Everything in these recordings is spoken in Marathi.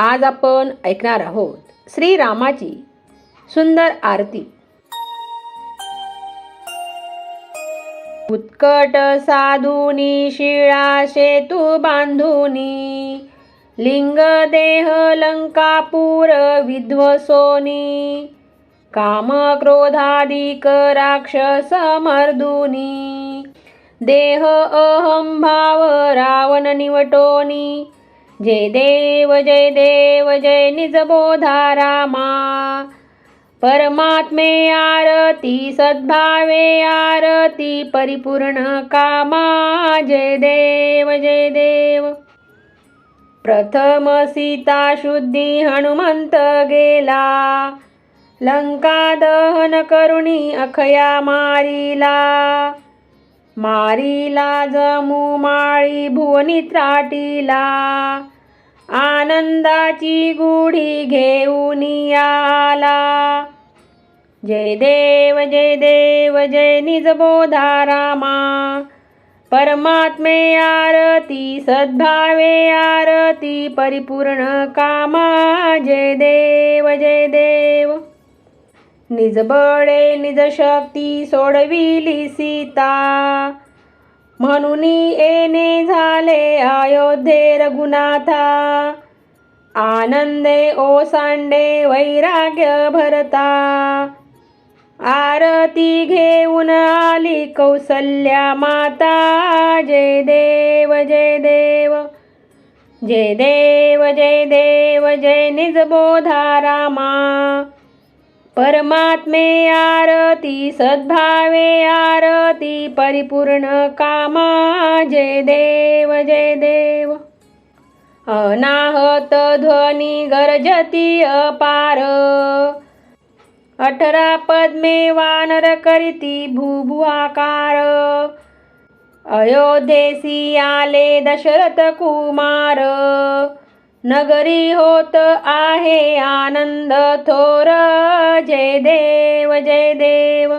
आज आपण ऐकणार आहोत श्रीरामाची सुंदर आरती. उत्कट साधुनी शिळा सेतू बांधुनी लिंग देह लंकापूर विध्वसोनी काम क्रोधाधिक राक्षस मर्दुनी देह अहं भाव रावण निवटोनी जय देव जय देव जय निज बोधा रामा. परमात्मे आरती सद्भावे आरती परिपूर्ण कामा. जय देव जय देव. प्रथम सीता शुद्धी हनुमंत गेला. लंका दहन करुणी अखया मारिला. मारीला जमू माळी भुवनी त्राटीला. आनंदाची गुढी घेऊन आला जय देव जय देव जय निज बोधा रामा. परमात्मे आरती सद्भावे आरती परिपूर्ण कामा. जय देव जय देव. निज बळे निज शक्ती सोडविली सीता. म्हणून येणे झाले अयोध्ये रघुनाथा. आनंदे ओसांडे वैराग्य भरता. आरती घेऊन आली कौसल्या माता. जय देव जय देव जय देव जय देव जय निज बोधा रामा. परमात्मे आरती सद्भावे आरती परिपूर्ण कामा जय देव जय देव. अनाहत ध्वनी गर्जती अपार. अठरा पद्मे वानर करीती भूभुआकार अयोध्येसी आले दशरथ कुमार. नगरी होत आहे आनंद थोर. जय देव जय देव.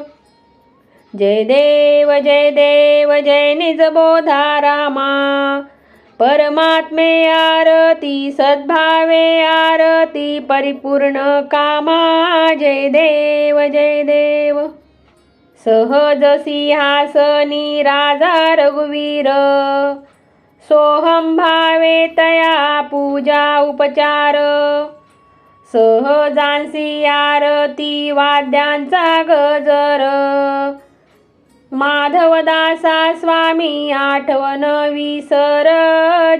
जय देव जय देव जय निज बोधा रामा. परमात्मे आरती सद्भावे आरती परिपूर्ण कामा. जय देव जय देव. सहज सिंहासनी राजा रघुवीर. सोहम भावे तया पूजा उपचार. सहजांसी आरती वाद्यांचा गजर. माधवदासा स्वामी आठवण विसर.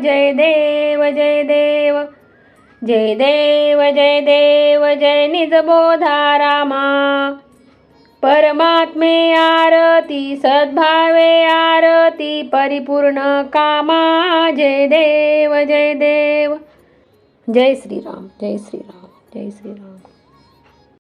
जय देव जय देव. जय देव जय देव जय निज बोधा रामा परमात्मे आरती सद्भावे आरती परिपूर्ण कामा जय देव जय देव. जय श्रीराम जय श्रीराम जय श्रीराम.